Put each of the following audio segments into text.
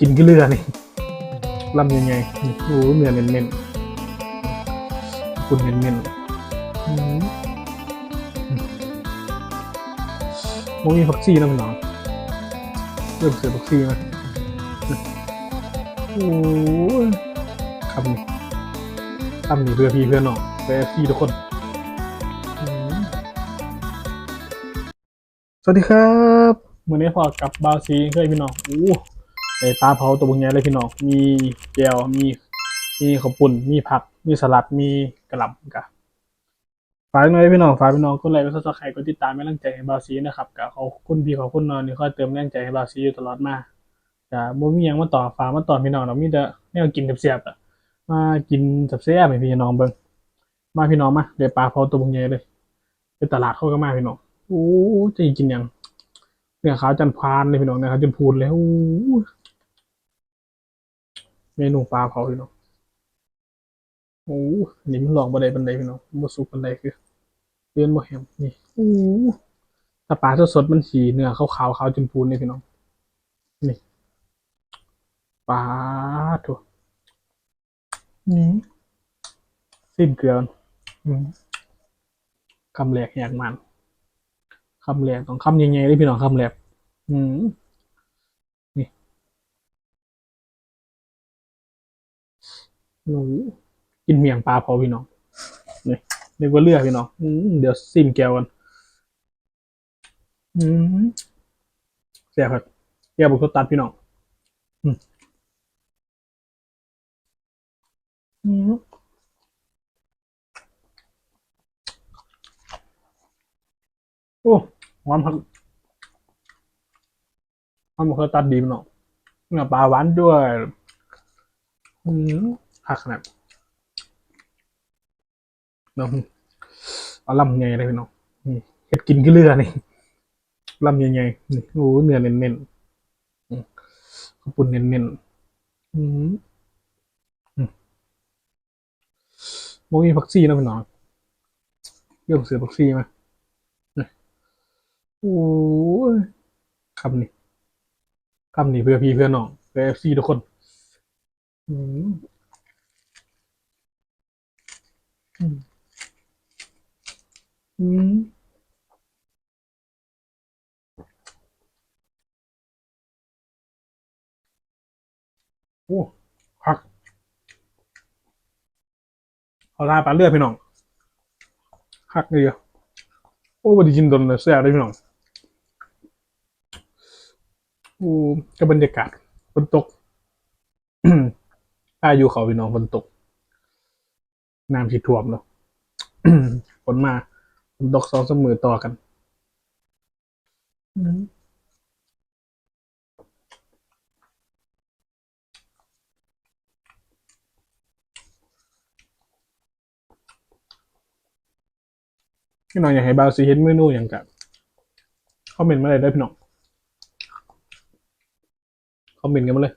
กินกีเรือนี่ลำยังไงนี่โอ้เนื้อเน้นๆคุณเน้นๆอืมมันมีผักชีนะพี่น้องเริ่มเสือผักชีไหมโอ้คำนี้คำนี้เพื่อพี่เพื่อนน้องเพื่อพี่ทุกคนสวัสดีครับวันนี้พอกับบาวซีเคยพี่น้อง โอ้ ปลาเผาตัวบุญใหญ่เลยพี่น้อง มีแก้วมี มีข้าวปุ้นมีผัก มีสลัด มีกระหล่ำกะฝากหน่อยพี่น้อง ฝากพี่น้องก็ไลค์ก็ซับสไครต์ก็ติดตามให้กำลังใจให้บาวซีนะครับกะเขาคุณพี่เขาคุณนอนนี่คอยเติมแรงใจให้บาวซีอยู่ตลอดมาจะบ่มียังมาต่อฝากมาต่อพี่น้องเรามีแต่แนวกินเสียบๆอะมากินแซ่บๆให้พี่น้องเบิ่งมาพี่น้องมาเดี๋ยวปลาเผาตัวบุญใหญ่เลยไปตลาดเขาก็มาพี่น้องโอ้จะกินยังเนี่ยขาวจันทร์พานเลยพี่น้องเนี่ยขาจันพูนเลยโอ้ เมนูปลาเผาพี่น้องโอ้นี่มันลองบันไดบันไดพี่น้องบ่สุกบันไดคือเดือนบ่แฮมนี่โอ้ถ้าปลาสดๆมันสีเนื้อขาวๆขาวจนพูนนี่พี่น้องนี่ปลาถูกนี่สิ้นเกลืออืมคำแรกแหกมันคำแรกต้องคำยังไงเลยพี่น้องคำแรกอืม โอ้กินเมียงปลาเผาพี่น้องนี่เรียกว่าเลือกพี่น้องเดี๋ยวซิมแก้วกันอืมเสียครับแก้วบุกตัดพี่น้องอืมอืมโอ้หอมครับหอมบุกตัดดีพี่น้องเนื้อปลาหวานด้วย อืม หักขนาดเนาะเอาลำไงเลยพี่น้องนี่เห็ดกินกี่เรือนี่ลำยังไงนี่โอ้เนื้อเน้นๆอืมข้าวปุ้นเน้นๆอืมอืมโมมีผักชีนะพี่น้องเรื่องเสือผักชีไหมนี่โอ้ยคำนี้คำนี้เพื่อพี่เพื่อน้องเพื่อเอฟซีทุกคน อืม อืมโอ้หักเอาลาปลาเลือดพี่น้องหักเลยอะโอ้บดีกินโดนเลยแซ่บเลยพี่น้องโอ้ก็บรรยากาศฝนตก อายุเขาพี่น้องฝนตก น้ำที่ท่วมเนาะฝนมาฝนตกสองสามมือต่อกันพี่น้องอยากให้บาวซีเห็นเมนูอย่างกับคอมเมนต์มาเลยได้พี่น้องคอมเมนต์กันมาเลย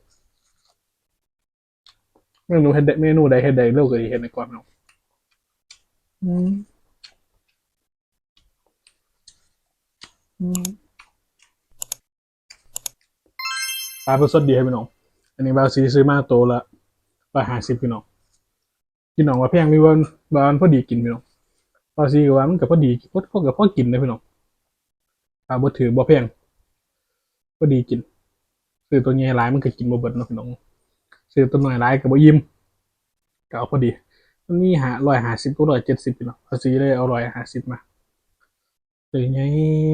เมนูเฮ็ดใดเมนูใดเฮ็ดใดเร็วกว่าเฮ็ดในก่อนพี่น้อง อืมอืมปลาเป็นสดดีให้พี่น้อง อันนี้บาวซีซื้อมาโตละร้อยห้าสิบพี่น้อง พี่น้องว่าแพงมีวันวันพอดีกินพี่น้องบาวซีก็ว่ามันกับพอดีพอพอกับพอกินเลยพี่น้องปลาบ่ถือบ่แพงพอดีกิน ซื้อตัวใหญ่หลายมันก็กินบ่เบิดเนาะพี่น้อง ซื้อตัวน้อยหลายก็บ่ยิ้มก็เอาพอดี มันมีหาร้อยหาสิบก็ร้อยเจ็ดสิบพี่น้องภาษีเลยเอาร้อยหาสิบมาเลยไง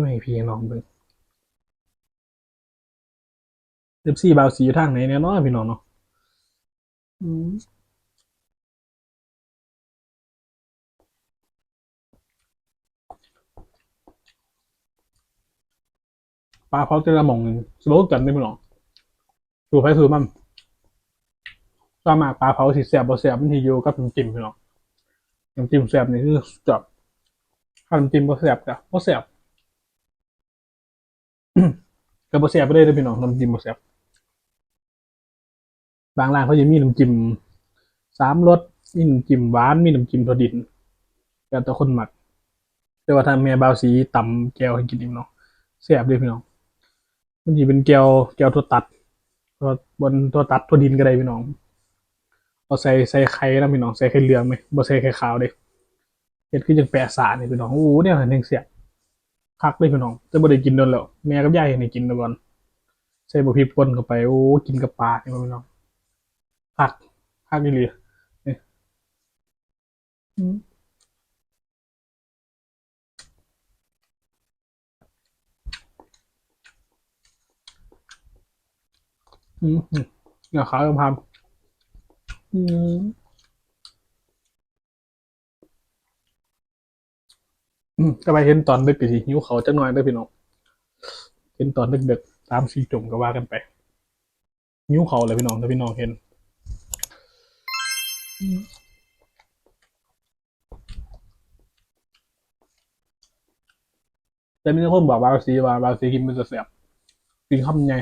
ไม่พี่น้องเบิ่งเดบซี่บาวสีอยู่ทางไหนเนี่ยเนาะพี่น้องเนาะปลาเผาเจระหม่องสโลกันได้พี่น้องสูไฟสูมัน ก็มาปลาเผาสีแสบบ่แสบมันทีอยู่กับน้ำจิ้มพี่น้องน้ำจิ้มแสบนี่คือจบถ้าน้ำจิ้มบ่แสบก็บ่แสบก็บ่แสบไปเลยเด้อพี่น้องน้ำจิ้มบ่แสบบางร้านเขาจะมีน้ำจิ้มสามรสมีน้ำจิ้มหวานมีน้ำจิ้มถั่วดินแล้วแต่คนหมักแต่ว่าถ้าแม่บาวสีตำแก้วให้กินอีกเนาะแซ่บเลยพี่น้องมันจะเป็นแก้วแก้วถั่วตัดตัวบนตัวตัดตัวดินก็ได้พี่น้อง เอาใส่ใส่ไข่นะพี่น้องใส่ไข่เหลืองไหมบ่ใส่ไข่ขาวเด้เฮ็ดคือจังแปะสานี่พี่น้องโอ้เนี่ยหนึ่งเสียคักเลยพี่น้องแต่บ่ได้กินโดนแล้วแม่กับยายให้กินแล้วก่อนใส่บ่พริกป่นเข้าไปโอ้กินกับปลานี่พี่น้องคักคักอีหลีนี่อืมอืมอืมเนื้อขาวกับพาม อืมอืมก็ไปเห็นตอนดึกก็สิหิวเขาวจักหน่อยเด้อพี่น้องเห็นตอนดึกๆตามสีจุ่มก็ว่ากันไปหิวเขาวเลยพี่น้องถ้าพี่น้องเห็น แต่มีคนบอกบางสีว่าบางสีกินมันจะแสบกินข้ามไง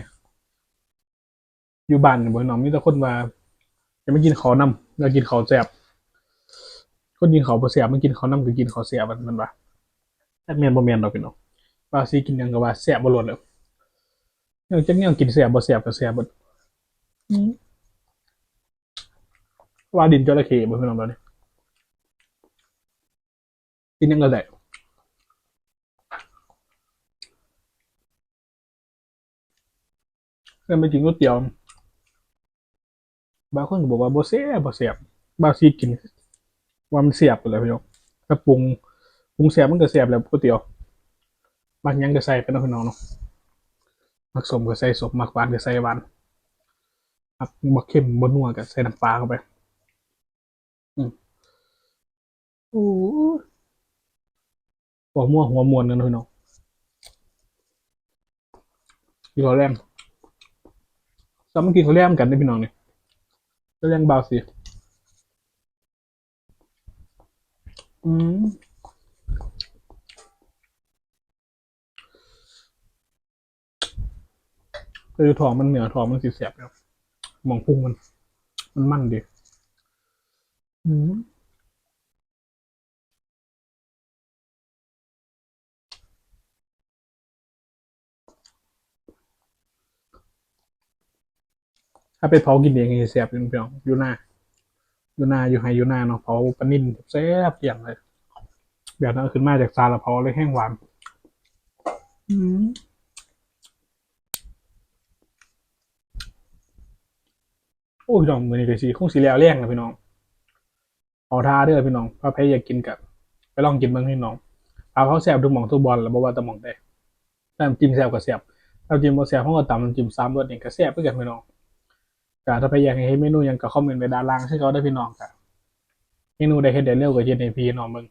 อยู่บ้านเนี่ยบ่น้องมีแต่คนว่า ไม่กินข้าวนำอยากกินข้าวแสบคนกินข้าวบ่แสบมันกินข้าวนำก็กินข้าวแสบมันมันว่าแต่แม่นบ่แม่นดอกพี่น้องว่าสิกินหยังก็ว่าแซ่บบ่ล้วนเลยเนื่องจากแนวกินแซ่บบ่แซ่บก็แซ่บเบิดอืมว่าดินจระเข้บ่พี่น้องตอนนี้กินหยังก็ได้แต่ไปกินก๋วยเตี๋ยว บางคนก็บอกว่าบ่แซ่บบ่แซ่บบางสิกินว่ามันแซ่บไปเลยพี่น้องถ้าปรุงปรุงแซ่บมันก็แซ่บแล้วก๋วยเตี๋ยวมักหยังก็ใส่ไปเนาะพี่น้องเนาะมักสมก็ใส่สมมักหวานก็ใส่หวานมักบ่เค็มบ่นัวก็ใส่น้ำปลาเข้าไป อืมโอ้หัวม่วงหัวมวนกันเนาะพี่น้องกินข้าวแรงซ้ำมากินข้าวแรงกันได้อพี่น้องเนี่ย ข้าวแรงบาวสิ อืม คือท้องมันเหนือท้องมันสิแสบครับหมองพุงมัน มันมันดี อืม ถ้าไปเผากินเองนี่แซ่บอยู่พี่น้องอยู่หน้าอยู่หน้าอยู่ไฮอยู่หน้าเนาะเผาปนิ่นแซ่บอย่างเลยแบบนั้นขึ้นมาจากซาลาเผาเลยแห้งหวานอืมโอ้พี่น้องมือนี้ก็สีคงสีแล้วแรงนะพี่น้องเอาทาเด้อพี่น้องถ้าใครอยากกินกับไปลองกินบ้างพี่น้องเอาเขาแซ่บทุกหม่องทุกบอลแล้วบอกว่าตะหม่องได้แต่น้ำจิ้มแซ่บก็แซ่บน้ำจิ้มบ่แซ่บเขาก็ตำน้ำจิ้มซ้ำรสนี่ก็แซ่บเพื่อกันพี่น้อง ก็ถ้าไปอยากให้เฮ็ดเมนูยังก็คอมเมนต์ไว้ด้านล่างให้เขาได้พี่น้องครับเมนูได้เฮ็ดได้เร็วก็เฮ็ดให้พี่น้องมึง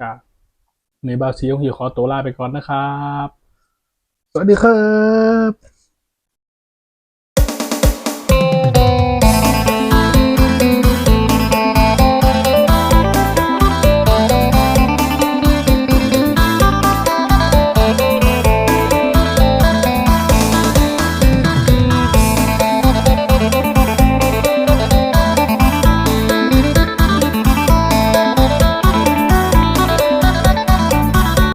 ก็ในบาซีของพี่ขอตัวลาไปก่อนนะครับ สวัสดีครับ